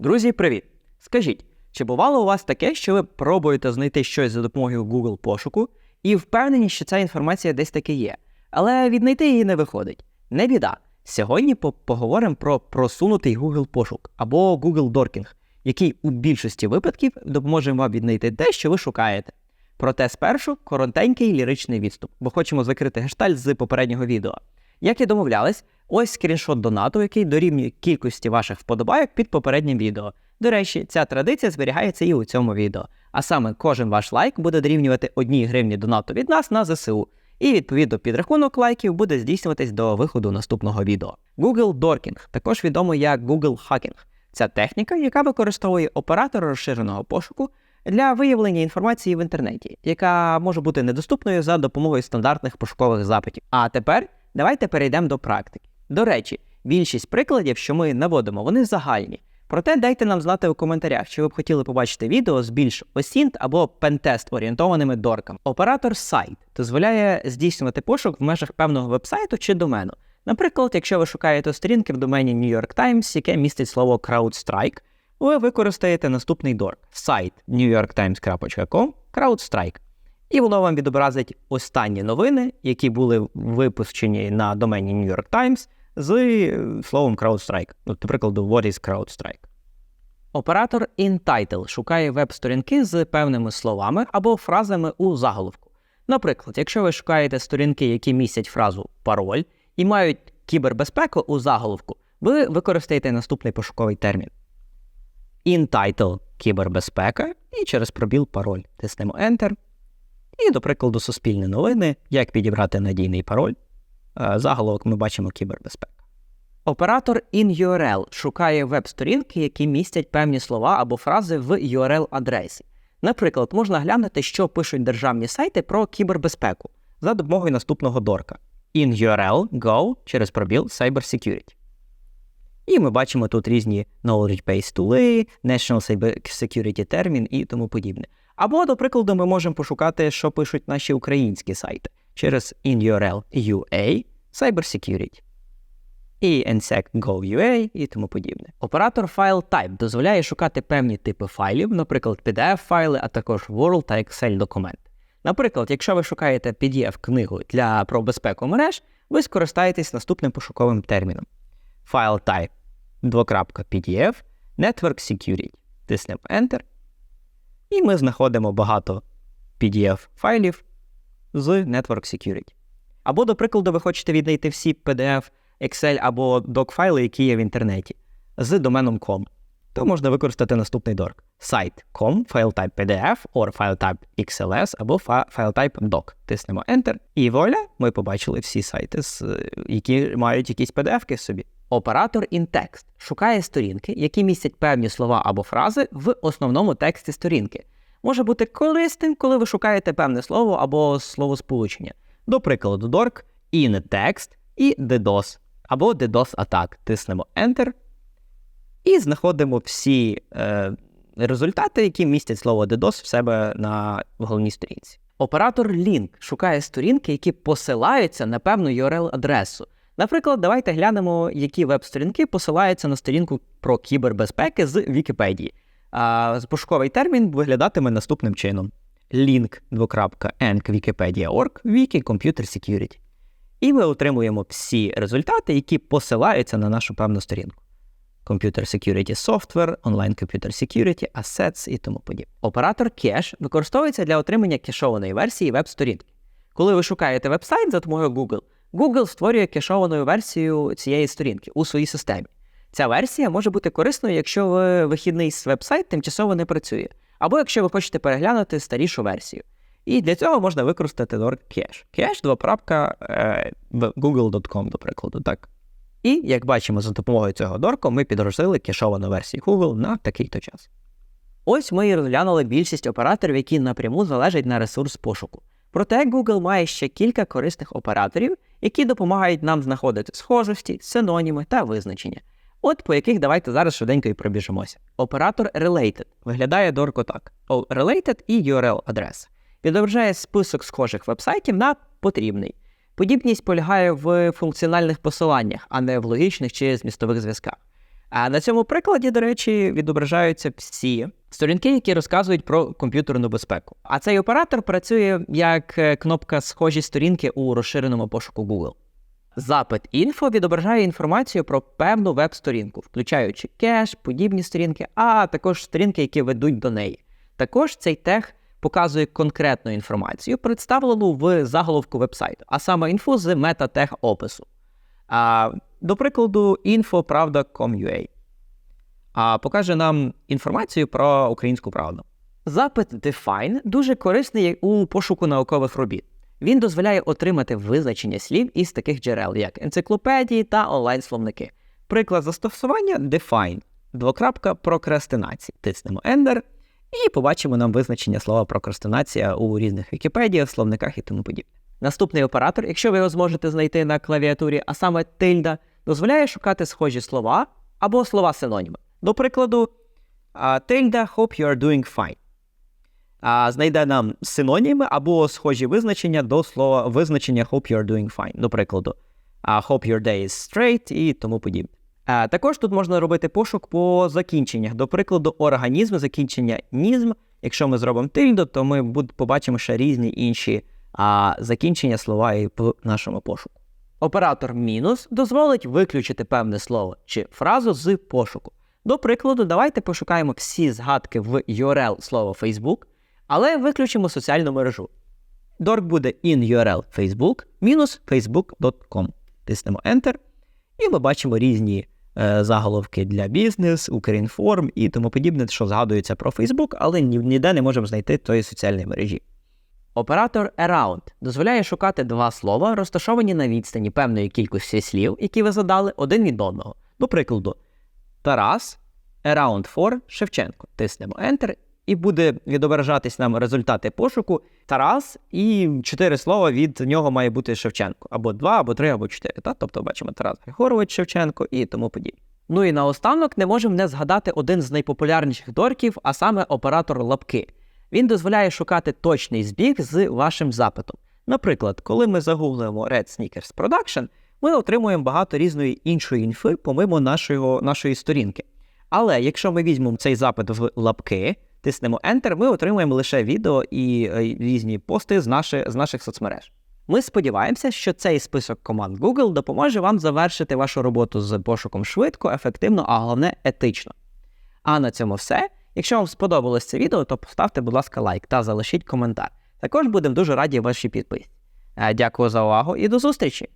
Друзі, привіт! Скажіть, чи бувало у вас таке, що ви пробуєте знайти щось за допомогою Google пошуку і впевнені, що ця інформація десь таки є, але віднайти її не виходить? Не біда. Сьогодні поговоримо про просунутий Google пошук або Google Dorking, який у більшості випадків допоможе вам віднайти те, що ви шукаєте. Проте спершу коротенький ліричний відступ, бо хочемо закрити гештальт з попереднього відео. Як і домовлялись, ось скріншот донату, який дорівнює кількості ваших вподобайок під попереднім відео. До речі, ця традиція зберігається і у цьому відео. А саме кожен ваш лайк буде дорівнювати 1 гривні донату від нас на ЗСУ. І відповідно підрахунок лайків буде здійснюватись до виходу наступного відео. Google Dorking, також відомий як Google Hacking. Це техніка, яка використовує оператор розширеного пошуку для виявлення інформації в інтернеті, яка може бути недоступною за допомогою стандартних пошукових запитів. А тепер давайте перейдемо до практики. До речі, більшість прикладів, що ми наводимо, вони загальні. Проте дайте нам знати у коментарях, чи ви б хотіли побачити відео з більш осінт або пентест орієнтованими дорками. Оператор сайт дозволяє здійснювати пошук в межах певного вебсайту чи домену. Наприклад, якщо ви шукаєте сторінки в домені New York Times, яке містить слово CrowdStrike, ви використаєте наступний дорк сайт newyorktimes.com CrowdStrike. І воно вам відобразить останні новини, які були випущені на домені New York Times з словом CrowdStrike. Ну, до прикладу, what is CrowdStrike? Оператор InTitle шукає веб-сторінки з певними словами або фразами у заголовку. Наприклад, якщо ви шукаєте сторінки, які містять фразу пароль і мають кібербезпеку у заголовку, ви використаєте наступний пошуковий термін. InTitle кібербезпека і через пробіл пароль. Тиснемо Enter. І, до прикладу, суспільні новини, як підібрати надійний пароль. Е, Заголовок ми бачимо кібербезпека. Оператор InURL шукає веб-сторінки, які містять певні слова або фрази в URL-адресі. Наприклад, можна глянути, що пишуть державні сайти про кібербезпеку за допомогою наступного дорка. InURL Go через пробіл Cybersecurity. І ми бачимо тут різні knowledge base тули, National Security термін і тому подібне. Або, до прикладу, ми можемо пошукати, що пишуть наші українські сайти через InURL UA Cybersecurity і NSEC.gov.ua і тому подібне. Оператор FileType дозволяє шукати певні типи файлів, наприклад, PDF-файли, а також Word та Excel документи. Наприклад, якщо ви шукаєте PDF-книгу для про безпеку мереж, ви скористаєтесь наступним пошуковим терміном: FileType двокрапка PDF Network Security. Тиснемо Enter. І ми знаходимо багато PDF-файлів з Network Security. Або, до прикладу, ви хочете віднайти всі PDF, Excel або doc-файли, які є в інтернеті, з доменом com. То можна використати наступний дорк: site.com, FileType PDF, or FileType XLS або fa- FileType doc. Тиснемо Enter. І вуаля, ми побачили всі сайти, які мають якісь PDF-ки собі. Оператор InText шукає сторінки, які містять певні слова або фрази в основному тексті сторінки. Може бути корисним, коли ви шукаєте певне слово або словосполучення. До прикладу, дорк InText і DDoS або DDoS Attack. Тиснемо Enter і знаходимо всі е, результати, які містять слово DDoS в себе на головній сторінці. Оператор Link шукає сторінки, які посилаються на певну URL-адресу. Наприклад, давайте глянемо, які веб-сторінки посилаються на сторінку про кібербезпеки з Вікіпедії. А, пошуковий термін виглядатиме наступним чином: link Wikipedia.org Wiki Computer Security. І ми отримуємо всі результати, які посилаються на нашу певну сторінку. Computer Security Software, Online Computer Security, Assets і тому подібне. Оператор кеш використовується для отримання кешованої версії веб-сторінки. Коли ви шукаєте веб-сайт за допомогою Google, Google створює кешовану версію цієї сторінки у своїй системі. Ця версія може бути корисною, якщо ви- вихідний веб-сайт тимчасово не працює, або якщо ви хочете переглянути старішу версію. І для цього можна використати кеш. Кеш двокрапка е, google.com, до прикладу, так. І, як бачимо, за допомогою цього дорку ми підгрузили кешовану версію Google на такий-то час. Ось ми і розглянули більшість операторів, які напряму залежать на ресурс пошуку. Проте Google має ще кілька корисних операторів, які допомагають нам знаходити схожості, синоніми та визначення. От по яких давайте зараз швиденько і пробіжимося. Оператор Related виглядає дорко так: Related і URL адреса. Відображає список схожих вебсайтів на потрібний. Подібність полягає в функціональних посиланнях, а не в логічних чи змістових зв'язках. А на цьому прикладі, до речі, відображаються всі сторінки, які розказують про комп'ютерну безпеку. А цей оператор працює як е, кнопка схожі сторінки у розширеному пошуку Google. Запит інфо відображає інформацію про певну веб-сторінку, включаючи кеш, подібні сторінки, а також сторінки, які ведуть до неї. Також цей тег показує конкретну інформацію, представлену в заголовку вебсайту, а саме інфу з мета-тег опису. А, до прикладу, info.pravda.com.ua. А покаже нам інформацію про українську правду. Запит Define дуже корисний у пошуку наукових робіт. Він дозволяє отримати визначення слів із таких джерел, як енциклопедії та онлайн-словники. Приклад застосування Define, двокрапка прокрастинації. Тиснемо Enter і побачимо нам визначення слова прокрастинація у різних Вікіпедіях, словниках і тому подібне. Наступний оператор, якщо ви його зможете знайти на клавіатурі, а саме тильда, дозволяє шукати схожі слова або слова синоніми. До прикладу, тильда hope you are doing fine. А, знайде нам синоніми або схожі визначення до слова визначення hope you are doing fine. До прикладу, hope your day is straight і тому подібне. А, також тут можна робити пошук по закінченнях. До прикладу, організм, закінчення нізм. Якщо ми зробимо тильду, то ми побачимо ще різні інші а, закінчення слова і в нашому пошуку. Оператор мінус дозволить виключити певне слово чи фразу з пошуку. До прикладу, давайте пошукаємо всі згадки в URL слова Facebook, але виключимо соціальну мережу. Дорк буде in URL Facebook мінус facebook.com. Тиснемо Enter, і ми бачимо різні е, заголовки для бізнес, Укрінформ і тому подібне, що згадується про Facebook, але ні- ніде не можемо знайти тої соціальної мережі. Оператор Around дозволяє шукати два слова, розташовані на відстані певної кількості слів, які ви задали один від одного. До прикладу, Тарас, Around for Шевченко. Тиснемо Enter, і буде відображатись нам результати пошуку Тарас, і чотири слова від нього має бути Шевченко. Або два, або три, або чотири. Та? Тобто бачимо Тарас Григорович Шевченко і тому подібне. Ну і наостанок не можемо не згадати один з найпопулярніших дорків, а саме оператор лапки. Він дозволяє шукати точний збіг з вашим запитом. Наприклад, коли ми загуглимо Red Sneakers Production, ми отримуємо багато різної іншої інфи помимо нашого, нашої сторінки. Але якщо ми візьмемо цей запит в лапки, тиснемо Enter, ми отримуємо лише відео і е, різні пости з, наші, з наших соцмереж. Ми сподіваємося, що цей список команд Google допоможе вам завершити вашу роботу з пошуком швидко, ефективно, а головне етично. А на цьому все. Якщо вам сподобалось це відео, то поставте, будь ласка, лайк та залишіть коментар. Також будемо дуже раді вашій підписці. Е, Дякую за увагу і до зустрічі!